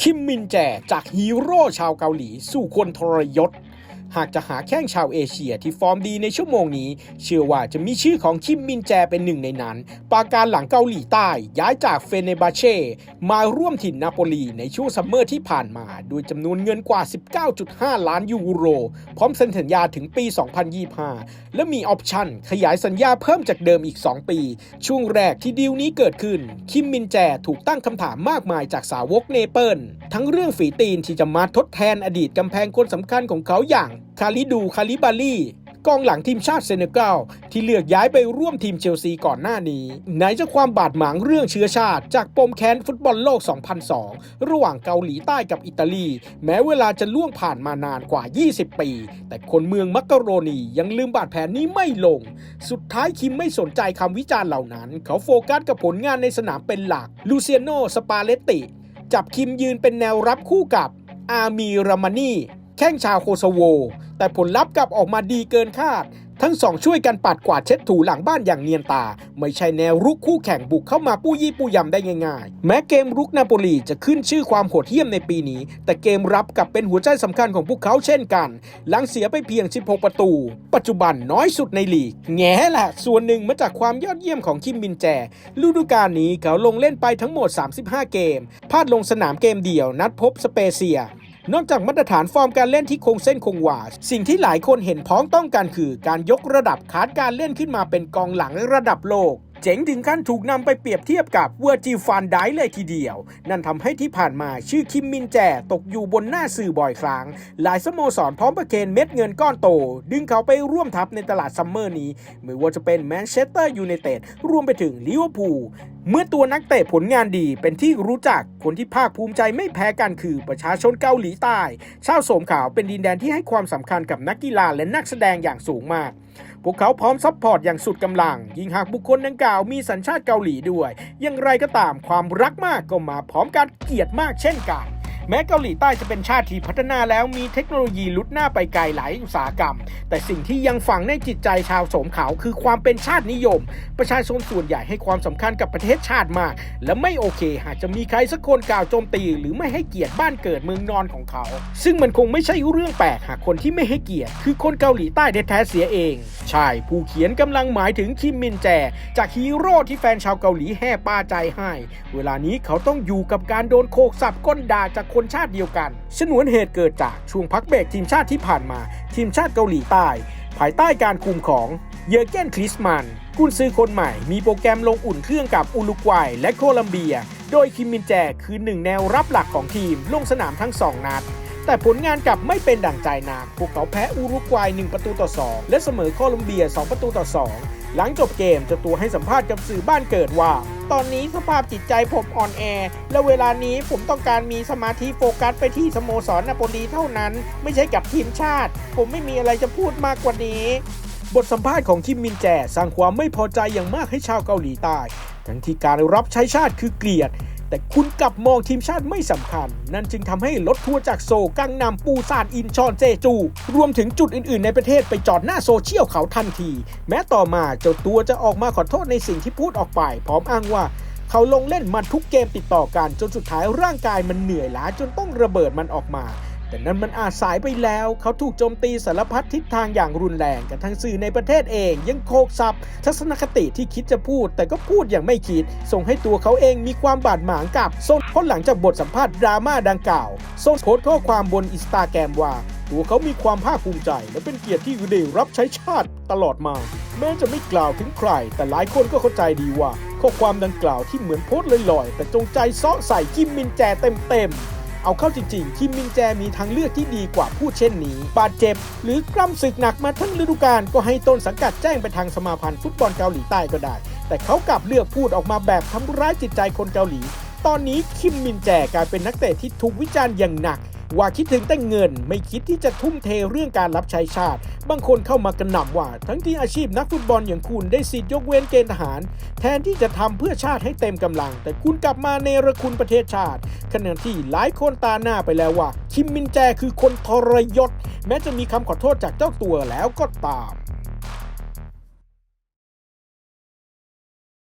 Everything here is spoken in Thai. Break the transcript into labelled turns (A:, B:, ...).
A: คิมมินแจจากฮีโร่ชาวเกาหลีสู่คนทรยศ หากจะหาแข้งชาวเอเชียที่ฟอร์มดีในชั่วโมงนี้ เชื่อว่าจะมีชื่อของคิมมินแจเป็นหนึ่งในนั้น ปาการหลังเกาหลีใต้ ย้ายจากเฟเนบาเช่มาร่วมถิ่นนาโปลีในช่วงซัมเมอร์ที่ผ่านมา ด้วยจำนวนเงินกว่า 19.5 ล้านยูโร พร้อมเซ็นสัญญาถึงปี 2025 และมีออปชั่นขยายสัญญาเพิ่มจากเดิมอีก 2 ปี ช่วงแรกที่ดีลนี้เกิดขึ้น คิมมินแจถูกตั้งคำถามมากมายจากสาวกเนเปิล ทั้งเรื่องฝีตีนที่จะมาทดแทนอดีตกำแพงคนสำคัญของเขาอย่างคาลิดูคาลิบาลีกองหลังทีมชาติเซเนกัลที่เลือกย้ายไปร่วมทีมเชลซีก่อนหน้านี้ ไหนจะความบาดหมางเรื่องเชื้อชาติ จากปมแค้นฟุตบอลโลก 2002 ระหว่างเกาหลีใต้กับอิตาลี แม้เวลาจะล่วงผ่านมานานกว่า 20 ปี แต่คนเมืองมักกะโรนียังลืมบาดแผลนี้ไม่ลง สุดท้ายคิมไม่สนใจคำวิจารณ์เหล่านั้น เขาโฟกัสกับผลงานในสนามเป็นหลักลูเซียโนสปาเลตติ จับคิมยืนเป็นแนวรับคู่กับอามีรามานีแข้งชาวโคโซโว แต่ผลลัพธ์กลับออกมาดีเกินคาด ทั้งสองช่วยกันปัดกวาดเช็ดถูหลังบ้านอย่างเนียนตา ไม่ใช่แนวรุกคู่แข่งบุกเข้ามาปู้ยี่ปู้ยำได้ง่ายๆ แม้เกมรุกนาโปลีจะขึ้นชื่อความโหดเหี้ยมในปีนี้ แต่เกมรับกลับเป็นหัวใจสำคัญของพวกเขาเช่นกัน หลังเสียไปเพียง 16 ประตู ปัจจุบันน้อยสุดในลีก แง่แหละ ส่วนหนึ่งมาจากความยอดเยี่ยมของคิมมินแจฤดูกาลนี้เขาลงเล่นไปทั้งหมด 35 เกมพลาดลงสนามเกมเดียวนัดพบสเปเซีย นอกจากมาตรฐานฟอร์มการเล่นที่คงเส้นคงวาสิ่งที่หลายคนเห็นพ้องต้องกันคือ การยกระดับขาดการเล่นขึ้นมาเป็นกองหลังระดับโลกเจ๋งถึงขั้นถูกนำไปเปรียบเทียบกับเวอร์จิฟานไดเลยทีเดียว นั่นทำให้ที่ผ่านมาชื่อคิมมินแจตกอยู่บนหน้าสื่อบ่อยครั้ง หลายสโมสรพร้อมประเคนเม็ดเงินก้อนโต ดึงเขาไปร่วมทัพในตลาดซัมเมอร์นี้ ไม่ว่าจะเป็นแมนเชสเตอร์ยูไนเต็ดรวมไปถึงลิเวอร์พูลเมื่อตัวนักเตะผลงานดีเป็นที่รู้จักคนที่ภาคภูมิใจไม่แพ้กันคือประชาชนเกาหลีใต้ชาวโสมขาวเป็นดินแดนที่ให้ความสำคัญกับนักกีฬาและนักแสดงอย่างสูงมาก พวกเขาพร้อมซัพพอร์ตอย่างสุดกำลัง ยิ่งหากบุคคลดังกล่าวมีสัญชาติเกาหลีด้วย อย่างไรก็ตามความรักมากก็มาพร้อมการเกลียดมากเช่นกัน แม้เกาหลีใต้จะเป็นชาติที่พัฒนาแล้วมีเทคโนโลยีลุดหน้าไปไกลหลายอุตสาหกรรม แต่สิ่งที่ยังฝังในจิตใจชาวโสมขาวคือความเป็นชาตินิยม ประชาชนส่วนใหญ่ให้ความสำคัญกับประเทศชาติมาก และไม่โอเคหากจะมีใครสักคนกล่าวโจมตี หรือไม่ให้เกียรติบ้านเกิดเมืองนอนของเขา ซึ่งมันคงไม่ใช่เรื่องแปลกหากคนที่ไม่ให้เกียรติ คือคนเกาหลีใต้แท้ๆเสียเอง ใช่ ผู้เขียนกำลังหมายถึงคิมมินแจ จากฮีโร่ที่แฟนชาวเกาหลีแห่ปาใจให้ เวลานี้เขาต้องอยู่กับการโดนโคกสับก้นด่าจากคนชาติเดียวกัน ชนวนเหตุเกิดจากช่วงพักเบรกทีมชาติที่ผ่านมา ทีมชาติเกาหลีใต้ ภายใต้การคุมของเยอร์เกนคริสมันกุนซือคนใหม่มีโปรแกรมลงอุ่นเครื่องกับอุรุกวัยและโคลัมเบีย โดยคิมมินแจคือหนึ่งแนวรับหลักของทีมลงสนามทั้ง2นัด แต่ผลงานกลับไม่เป็นดั่งใจนัก พวกเขาแพ้อุรุกวัย 1 ประตูต่อ 2 และเสมอโคลัมเบีย 2 ประตูต่อ 2 หลังจบเกมเจะตัวให้สัมภาษณ์กับสื่อบ้านเกิดว่า ตอนนี้สภาพจิตใจผมอ่อนแอ และเวลานี้ผมต้องการมีสมาธิโฟกัสไปที่สโมสรนาโปลีเท่านั้น ไม่ใช่กับทีมชาติ ผมไม่มีอะไรจะพูดมากกว่านี้ บทสัมภาษณ์ของคิมมินแจสร้างความไม่พอใจอย่างมากให้ชาวเกาหลีใต้ทั้งที่การรับใช้ชาติคือเกลียด แต่คุณกลับมองทีมชาติไม่สำคัญ นั่นจึงทำให้รถทัวร์จากโซกังนำปูซานอินชอนเจจู รวมถึงจุดอื่น ๆ ในประเทศไปจอดหน้าโซเชียลเขาทันที แม้ต่อมาเจ้าตัวจะออกมาขอโทษในสิ่งที่พูดออกไป พร้อมอ้างว่าเขาลงเล่นมันทุกเกมติดต่อกัน จนสุดท้ายร่างกายมันเหนื่อยล้าจนต้องระเบิดมันออกมา แต่นั้นมันอาจสายไปแล้ว เขาถูกโจมตีสารพัดทิศทางอย่างรุนแรงกันทั้งสื่อในประเทศเองยังโคกซับทัศนคติที่คิดจะพูด แต่ก็พูดอย่างไม่คิด ส่งให้ตัวเขาเองมีความบาดหมางกับโซนเพราะหลังจากบทสัมภาษณ์ดราม่าดังกล่าวโซนโพสต์ข้อความบนอินสตาแกรมว่าตัวเขามีความภาคภูมิใจ และเป็นเกียรติที่ได้รับใช้ชาติตลอดมา แม้จะไม่กล่าวถึงใคร แต่หลายคนก็เข้าใจดีว่า ข้อความดังกล่าวที่เหมือนโพสต์ลอยๆ แต่จงใจซาะใส่คิมมินแจเต็มๆ เอาเข้าจริงๆคิมมินแจมีทางเลือกที่ดีกว่าพูดเช่นนี้ บาดเจ็บ หรือกล้ำศึกหนักมาทั้งฤดูกาลก็ให้ต้นสังกัดแจ้งไปทางสมาพันธ์ฟุตบอลเกาหลีใต้ก็ได้ แต่เขากลับเลือกพูดออกมาแบบทำร้ายจิตใจคนเกาหลี ตอนนี้คิมมินแจกลายเป็นนักเตะที่ถูกวิจารณ์อย่างหนัก ว่าคิดถึงแต่เงินไม่คิดที่จะทุ่มเทเรื่องการรับใช้ชาติ บางคนเข้ามากระหน่ำว่า ทั้งที่อาชีพนักฟุตบอลอย่างคุณได้สิทธิยกเว้นเกณฑ์ทหาร แทนที่จะทำเพื่อชาติให้เต็มกำลัง แต่คุณกลับมาเนรคุณประเทศชาติขณะที่หลายคนตาหน้าไปแล้วว่า คิมมินแจคือคนทรยศ แม้จะมีคำขอโทษจากเจ้าตัวแล้วก็ตาม